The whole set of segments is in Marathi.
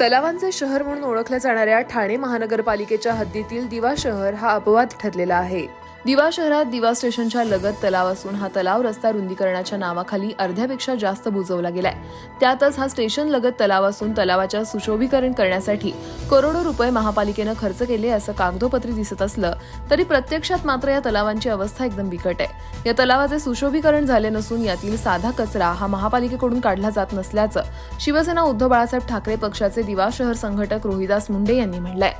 तलावांचे शहर म्हणून ओळखल्या जाणाऱ्या ठाणे महानगरपालिकेच्या हद्दीतील दिवा शहर हा अपवाद ठरलेला आहे. दिवा शहरात दिवा स्टेशनच्या लगत तलाव असून हा तलाव रस्ता रुंदीकरणाच्या नावाखाली अर्ध्यापेक्षा जास्त बुजवला गेलाय. त्यातच हा स्टेशन लगत तलाव असून तलावाच्या सुशोभीकरण करण्यासाठी करोडो रुपये महापालिकेनं खर्च केले असं कागदोपत्री दिसत असलं तरी प्रत्यक्षात मात्र या तलावांची अवस्था एकदम बिकट आहे. या तलावाचे सुशोभीकरण झाले नसून यातील साधा कचरा हा महापालिकेकडून काढला जात नसल्याचं शिवसेना उद्धव बाळासाहेब ठाकरे पक्षाचे दिवा शहर संघटक रोहिदास मुंडे यांनी म्हटलंय.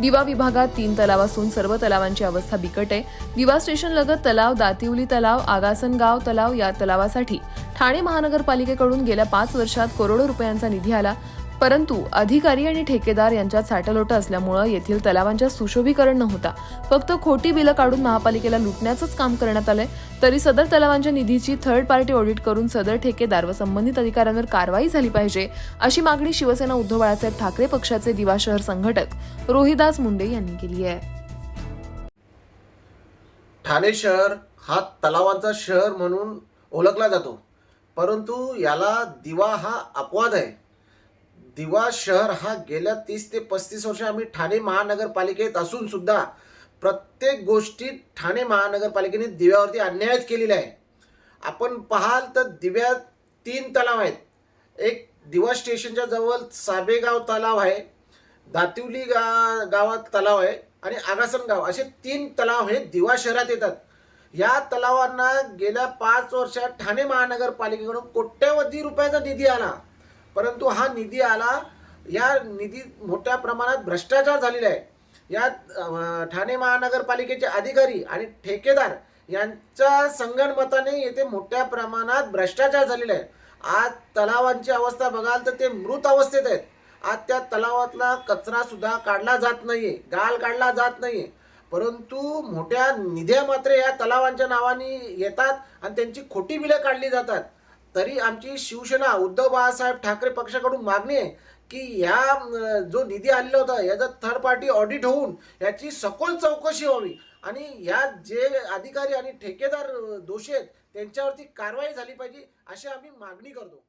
दिवा विभागात तीन तलाव असून सर्व तलावांची अवस्था बिकट आहे. दिवा स्टेशनलगत तलाव दातिवली तलाव आगासनगाव तलाव या तलावासाठी ठाणे महानगरपालिकेकडून गेल्या पाच वर्षात करोडो रुपयांचा निधी आला. परंतु अधिकारी आणि ठेकेदार यांच्यात साठलोटं असल्यामुळं येथील तलावांच्या सुशोभीकरण नव्हता. फक्त खोटी बिलं काढून महापालिकेला लुटण्याचंच काम करण्यात आलंय. तरी सदर तलावांच्या निधीची थर्ड पार्टी ऑडिट करून सदर ठेकेदार व संबंधित अधिकाऱ्यांवर कारवाई झाली पाहिजे अशी मागणी शिवसेना उद्धव बाळासाहेब ठाकरे पक्षाचे दिवा शहर संघटक रोहिदास मुंडे यांनी केली आहे. ठाणे शहर हा तलावांचा शहर म्हणून ओळखला जातो. परंतु याला दिवा हा अपवाद आहे. दिवा शहर हा गेल्या तीस ते पस्तीस वर्ष आम्ही ठाणे महानगरपालिकेत असून सुद्धा प्रत्येक गोष्टीत ठाणे महानगरपालिकेने दिव्यावरती अन्यायच केलेला आहे. आपण पाहाल तर दिव्यात तीन तलाव आहेत. एक दिवा स्टेशनच्या जवळ साबेगाव तलाव आहे. दातिवली गा गावात तलाव आहे. आणि आगासनगाव असे तीन तलाव हे दिवा शहरात येतात. या तलावांना गेल्या पाच वर्षात ठाणे महानगरपालिकेकडून कोट्यवधी रुपयाचा निधी आला. परंतु हा निधी आला या निधी मोठ्या प्रमाणात भ्रष्टाचार झालेला आहे. यात ठाणे महानगरपालिकेचे अधिकारी आणि ठेकेदार यांच्या संगणमताने येथे मोठ्या प्रमाणात भ्रष्टाचार झालेला आहे. आज तलावांची अवस्था बघाल तर ते मृत अवस्थेत आहेत. आज त्या तलावातला कचरा सुद्धा काढला जात नाहीये गाल काढला जात नाहीये. परंतु मोठ्या निध्या मात्र या तलावांच्या नावाने येतात आणि त्यांची खोटी बिलं काढली जातात. तरी आमची शिवसेना उद्धव बाळासाहेब ठाकरे पक्षाकडून मागणी आहे की ह्या जो निधी आलेला होता याचा थर्ड पार्टी ऑडिट होऊन याची सखोल चौकशी व्हावी. आणि या जे अधिकारी आणि ठेकेदार दोषी आहेत त्यांच्यावरती कारवाई झाली पाहिजे अशी आम्ही मागणी करतो.